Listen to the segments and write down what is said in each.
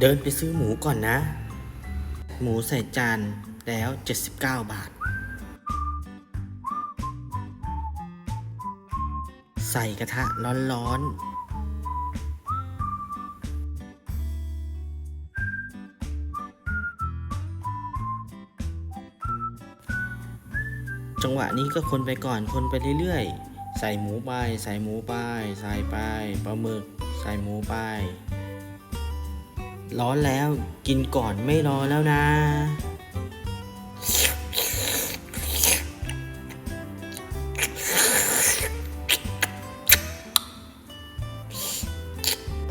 เดินไปซื้อหมูก่อนนะ หมูใส่จานแล้ว 79 บาท ใส่กระทะร้อนๆ จังหวะนี้ก็คนไปก่อนคนไปเรื่อยๆ ใส่หมูไป ใส่หมูไป ใส่ไปปลาหมึก ใส่หมูไป ร้อนแล้วกินก่อนไม่รอแล้วนะ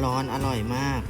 ร้อนอร่อยมาก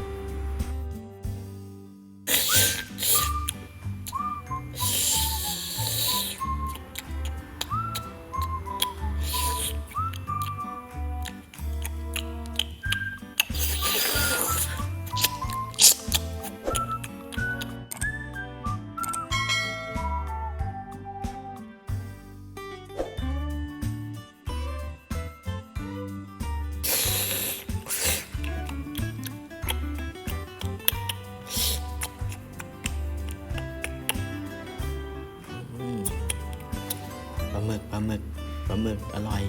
หมึกปลาหมึกปลาหมึกอร่อย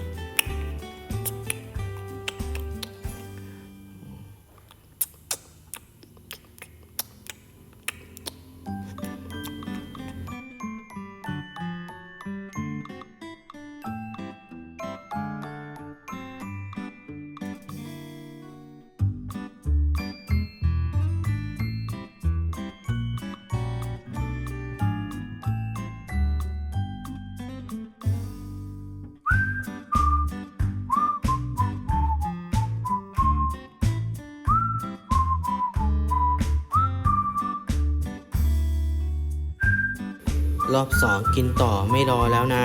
รอบสองกินต่อไม่รอแล้วนะ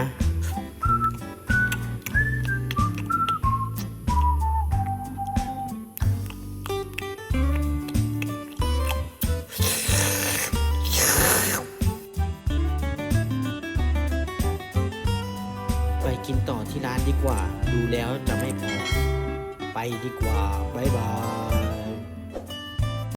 ไปกินต่อที่ร้านดีกว่า ดูแล้วจะไม่พอ ไปดีกว่า บ๊ายบาย